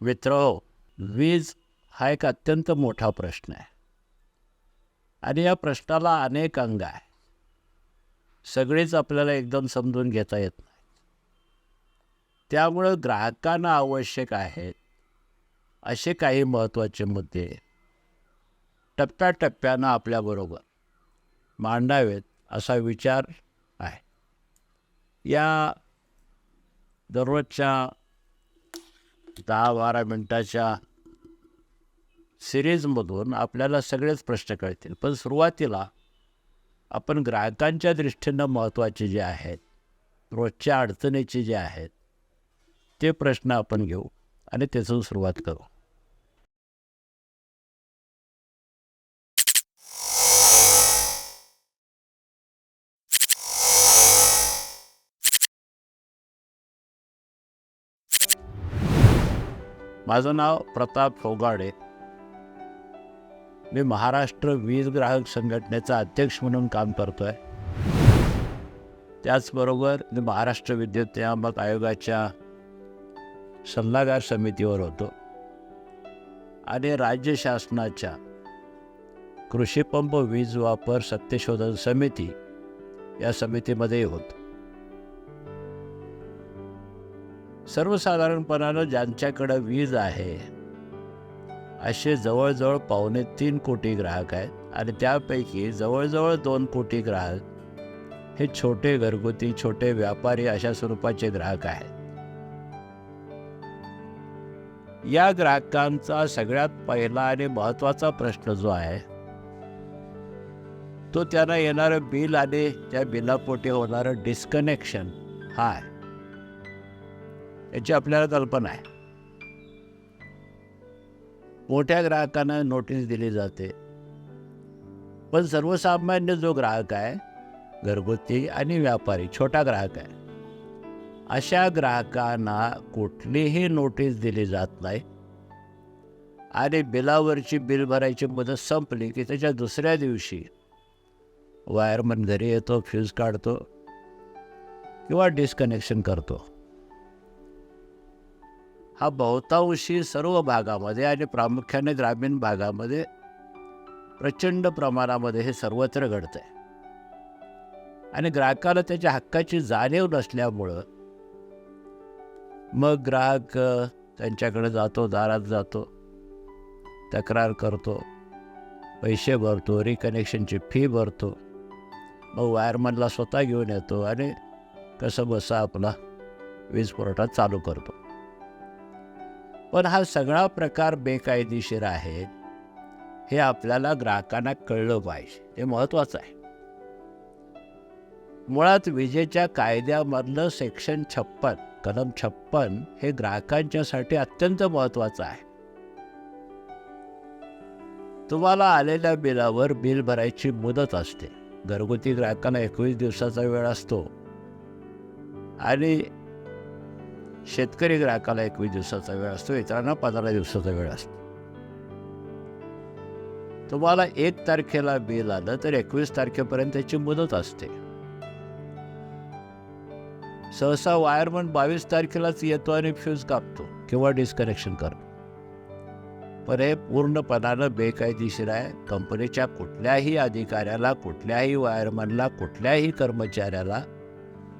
मित्र वीज हा एक अत्यंत मोठा प्रश्न आहे. आणि या प्रश्नाला अनेक अंग आहे. सगळेच आपल्याला एकदम समजून घेता येत नाही. त्यामुळं ग्राहकांना आवश्यक आहेत असे काही महत्त्वाचे मुद्दे. टप्प्याटप्प्यानं आपल्याबरोबर मांडावेत असा विचार आहे. या दररोजच्या दहा बारा मिनटाच्या सिरीजमधून आपल्याला सगळेच प्रश्न कळतील. पण सुरुवातीला आपण ग्राहकांच्या दृष्टीनं महत्त्वाचे जे आहेत रोजच्या अडचणीचे जे आहेत ते प्रश्न आपण घेऊ आणि त्याचं सुरुवात करू. माझं नाव प्रताप फोगाडे. मी महाराष्ट्र वीज ग्राहक संघटनेचा अध्यक्ष म्हणून काम करतो आहे त्याचबरोबर मी महाराष्ट्र विद्युत नियामक आयोगाच्या सल्लागार समितीवर होतो. आणि राज्य शासनाच्या कृषीपंप वीज वापर सत्यशोधन समिती या समितीमध्येही होतो. सर्वसाधारणपणानं ज्यांच्याकडं वीज आहे असे जवळजवळ पावणे तीन कोटी ग्राहक आहेत आणि त्यापैकी जवळजवळ दोन कोटी ग्राहक हे छोटे घरगुती छोटे व्यापारी अशा स्वरूपाचे ग्राहक आहेत. या ग्राहकांचा सगळ्यात पहिला आणि महत्त्वाचा प्रश्न जो आहे तो त्यांना येणारं बिल आणि त्या बिलापोटी होणारं डिस्कनेक्शन हा आहे. याची आपल्याला कल्पना आहे. मोठ्या ग्राहकांना नोटीस दिली जाते. पण सर्वसामान्य जो ग्राहक आहे घरगुती आणि व्यापारी छोटा ग्राहक आहे अशा ग्राहकांना कुठलीही नोटीस दिली जात नाही आणि बिलावरची बिल भरायची मुदत संपली की त्याच्या दुसऱ्या दिवशी वायरमन घरी येतो फ्यूज काढतो किंवा डिस्कनेक्शन करतो. हा बहुतांशी सर्व भागामध्ये आणि प्रामुख्याने ग्रामीण भागामध्ये प्रचंड प्रमाणामध्ये हे सर्वत्र घडतं आहे आणि ग्राहकाला त्याच्या हक्काची जाणीव नसल्यामुळं मग ग्राहक त्यांच्याकडे जातो दारात जातो तक्रार करतो पैसे भरतो रिकनेक्शनची फी भरतो मग वायरमनला स्वतः घेऊन येतो आणि कसं बसा आपला वीज पुरवठा चालू करतो. पण हा सगळा प्रकार बेकायदेशीर आहे हे आपल्याला ग्राहकांना कळलं पाहिजे. हे महत्त्वाचं आहे. मुळात विजेच्या कायद्यामधलं सेक्शन छप्पन कलम छप्पन हे ग्राहकांच्यासाठी अत्यंत महत्त्वाचं आहे. तुम्हाला आलेल्या बिलावर बिल भरायची मुदत असते. घरगुती ग्राहकांना एकवीस दिवसाचा वेळ असतो. आणि शेतकरी ग्राहकाला एकवीस दिवसाचा वेळ असतो इतरांना पंधरा दिवसाचा वेळ असतो. तुम्हाला एक तारखेला बिल आलं तर एकवीस तारखेपर्यंत त्याची मुदत असते. सहसा वायरमन बावीस तारखेलाच येतो आणि फ्यूज कापतो किंवा डिस्कनेक्शन करतो. पण हे पूर्णपणानं बेकायदेशीर आहे. कंपनीच्या कुठल्याही अधिकाऱ्याला कुठल्याही वायरमनला कुठल्याही कर्मचाऱ्याला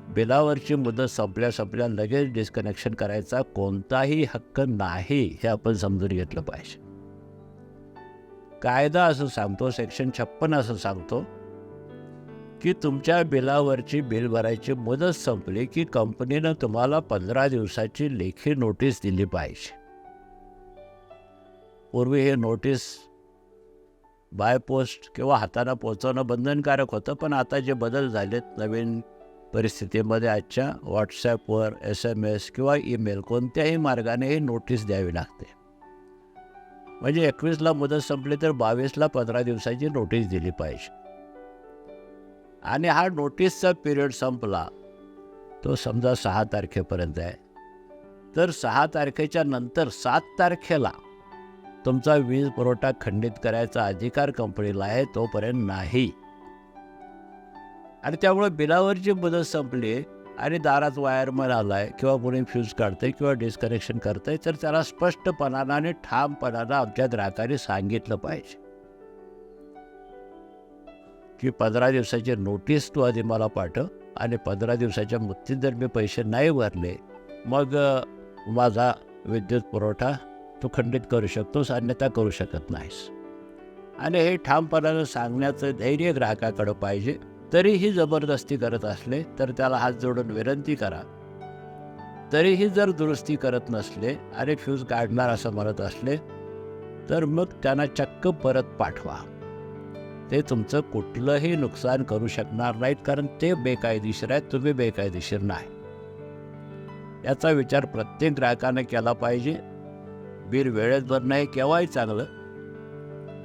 बिलावरची मुदत संपल्या संपल्या लगेच डिस्कनेक्शन करायचा कोणताही हक्क नाही हे आपण समजून घेतलं पाहिजे. कायदा असं सांगतो सेक्शन छप्पन असं सांगतो की तुमच्या बिलावरची बिल भरायची मुदत संपली की कंपनीनं तुम्हाला पंधरा दिवसाची लेखी नोटीस दिली पाहिजे. पूर्वी हे नोटीस बाय पोस्ट किंवा हातानं पोचवणं बंधनकारक होतं पण आता जे बदल झालेत नवीन परिस्थितीमध्ये आजच्या व्हॉट्सॲपवर एस एम एस किंवा ईमेल कोणत्याही मार्गाने ही नोटीस द्यावी लागते. म्हणजे एकवीसला मुदत संपली तर बावीसला पंधरा दिवसाची नोटीस दिली पाहिजे. आणि हा नोटीसचा पिरियड संपला तो समजा सहा तारखेपर्यंत आहे. तर सहा तारखेच्या नंतर सात तारखेला तुमचा वीज पुरवठा खंडित करायचा अधिकार कंपनीला आहे तोपर्यंत नाही. आणि त्यामुळे बिलावरची मुदत संपली आणि दारात वायरमन आला आहे किंवा कोणी फ्यूज काढतंय किंवा डिस्कनेक्शन करतंय तर त्याला स्पष्टपणानं आणि ठामपणानं आमच्या ग्राहकाने सांगितलं पाहिजे. की पंधरा दिवसाची नोटीस तू आधी मला पाठव आणि पंधरा दिवसाच्या मुक्तीत जर मी पैसे नाही भरले मग माझा विद्युत पुरवठा तू खंडित करू शकतोस अन्यथा करू शकत नाहीस. आणि हे ठामपणानं सांगण्याचं धैर्य ग्राहकाकडं पाहिजे. तरीही जबरदस्ती करत असले तर त्याला हात जोडून विनंती करा. तरीही जर दुरुस्ती करत नसले आणि फ्यूज काढणार असं म्हणत असले तर मग त्यांना चक्क परत पाठवा. ते तुमचं कुठलंही नुकसान करू शकणार नाहीत कारण ते बेकायदेशीर आहेत तुम्ही बेकायदेशीर नाही. याचा विचार प्रत्येक ग्राहकाने केला पाहिजे. बिल वेळेत भरणं हे केव्हाही चांगलं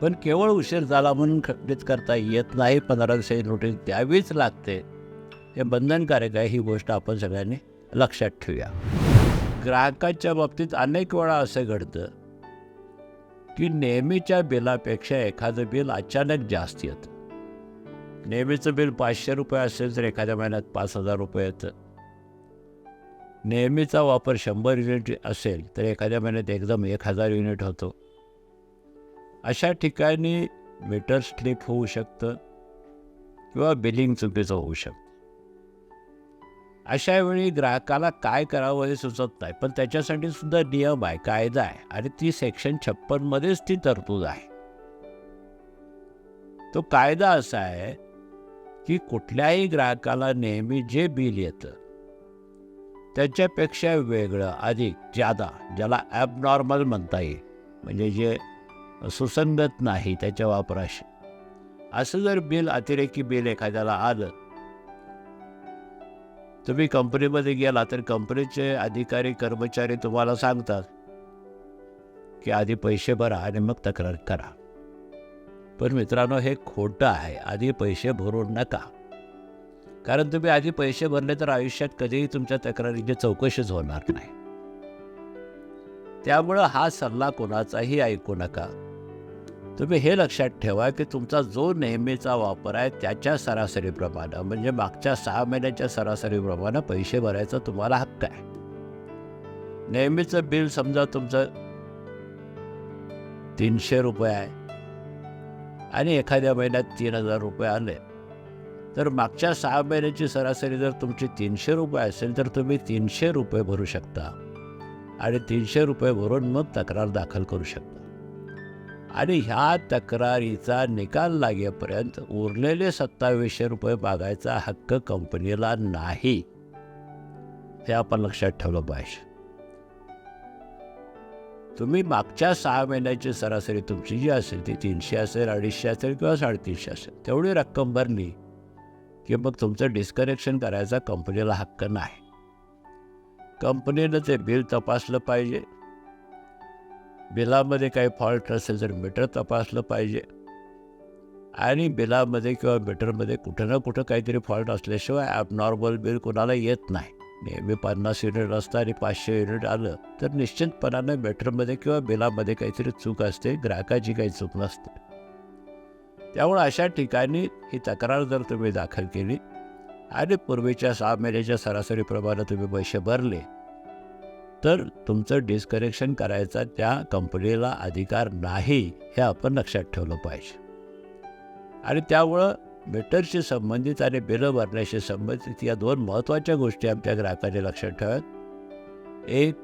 पण केवळ उशीर झाला म्हणून खंडित करता येत नाही. पंधरा दिवसाची नोटीस द्यावीच लागते. हे बंधनकारक आहे ही गोष्ट आपण सगळ्यांनी लक्षात ठेवूया. ग्राहकाच्या बाबतीत अनेक वेळा असं घडतं की नेहमीच्या बिलापेक्षा एखादं बिल अचानक जास्त येतं. नेहमीचं बिल पाचशे रुपये असेल तर एखाद्या महिन्यात पाच हजार रुपये येतं. नेहमीचा वापर शंभर युनिट असेल तर एखाद्या महिन्यात एकदम एक हजार युनिट होतो. अशा ठिकाणी मीटर स्लिप होऊ शकतं किंवा बिलिंग चुकीचं होऊ शकतं. अशा वेळी ग्राहकाला काय करावं हे सुचत नाही पण त्याच्यासाठी सुद्धा नियम आहे कायदा आहे आणि ती सेक्शन छप्पनमध्येच ती तरतूद आहे. तो कायदा असा आहे की कुठल्याही ग्राहकाला नेहमी जे बिल येतं त्याच्यापेक्षा वेगळं अधिक जादा ज्याला ॲबनॉर्मल म्हणता येईल. म्हणजे जे सुसंगत नाही त्याच्या वापराशी. असं जर बिल अतिरेकी बिल एखाद्याला आलं तुम्ही कंपनीमध्ये गेला तर कंपनीचे अधिकारी कर्मचारी तुम्हाला सांगतात की आधी पैसे भरा आणि मग तक्रार करा. पण मित्रांनो हे खोटं आहे. आधी पैसे भरू नका. कारण तुम्ही आधी पैसे भरले तर आयुष्यात कधीही तुमच्या तक्रारीची चौकशीच होणार नाही. त्यामुळं हा सल्ला कोणाचाही ऐकू नका. तुम्ही हे लक्षात ठेवा की तुमचा जो नेहमीचा वापर आहे त्याच्या सरासरीप्रमाणे म्हणजे मागच्या सहा महिन्याच्या सरासरीप्रमाणे पैसे भरायचा तुम्हाला हक्क आहे. नेहमीचं बिल समजा तुमचं तीनशे रुपये आहे आणि एखाद्या महिन्यात तीन हजार रुपये आले तर मागच्या सहा महिन्याची सरासरी जर तुमची तीनशे रुपये असेल तर तुम्ही तीनशे रुपये भरू शकता आणि तीनशे रुपये भरून मग तक्रार दाखल करू शकता. आणि ह्या तक्रारीचा निकाल लागेपर्यंत उरलेले सत्तावीसशे रुपये मागायचा हक्क कंपनीला नाही. हे आपण लक्षात ठेवलं पाहिजे. तुम्ही मागच्या सहा महिन्याची सरासरी तुमची जी असेल ती तीनशे असेल अडीचशे असेल किंवा साडेतीनशे असेल. तेवढी रक्कम भरली की मग तुमचं डिस्कनेक्शन करायचा कंपनीला हक्क नाही. कंपनीनं ते बिल तपासलं पाहिजे. बिलामध्ये काही फॉल्ट असेल तर मीटर तपासलं पाहिजे. आणि बिलामध्ये किंवा मीटरमध्ये कुठं ना कुठं काहीतरी फॉल्ट असल्याशिवाय ॲबनॉर्मल बिल कोणाला येत नाही. नेहमी पन्नास युनिट असतं आणि पाचशे युनिट आलं तर निश्चितपणानं मीटरमध्ये किंवा बिलामध्ये काहीतरी चूक असते ग्राहकाची काही चूक नसते. त्यामुळे अशा ठिकाणी ही तक्रार जर तुम्ही दाखल केली आणि पूर्वीच्या सहा महिन्याच्या सरासरीप्रमाणे तुम्ही पैसे भरले तर तुमचं डिस्कनेक्शन करायचा त्या कंपनीला अधिकार नाही हे आपण लक्षात ठेवलं पाहिजे. आणि त्यामुळं मीटरशी संबंधित आणि बिलं भरण्याशी संबंधित या दोन महत्त्वाच्या गोष्टी आमच्या ग्राहकाने लक्षात ठेवत एक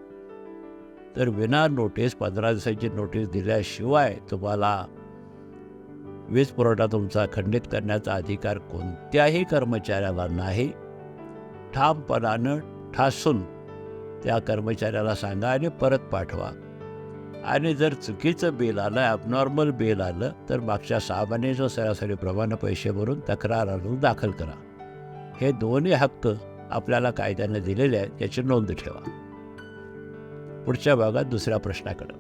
तर विना नोटीस पंधरा दिवसाची नोटीस दिल्याशिवाय तुम्हाला वीज पुरवठा तुमचा खंडित करण्याचा अधिकार कोणत्याही कर्मचाऱ्याला नाही. ठामपणानं ठासून त्या कर्मचाऱ्याला सांगा आणि परत पाठवा. आणि जर चुकीचं बिल आलं ॲबनॉर्मल बिल आलं तर मागच्या सहा सरासरी सरासरीप्रमाणे पैसे भरून तक्रार आणून दाखल करा. हे दोन्ही हक्क आपल्याला कायद्याने दिलेले आहेत याची नोंद ठेवा. पुढच्या भागात दुसऱ्या प्रश्नाकडं.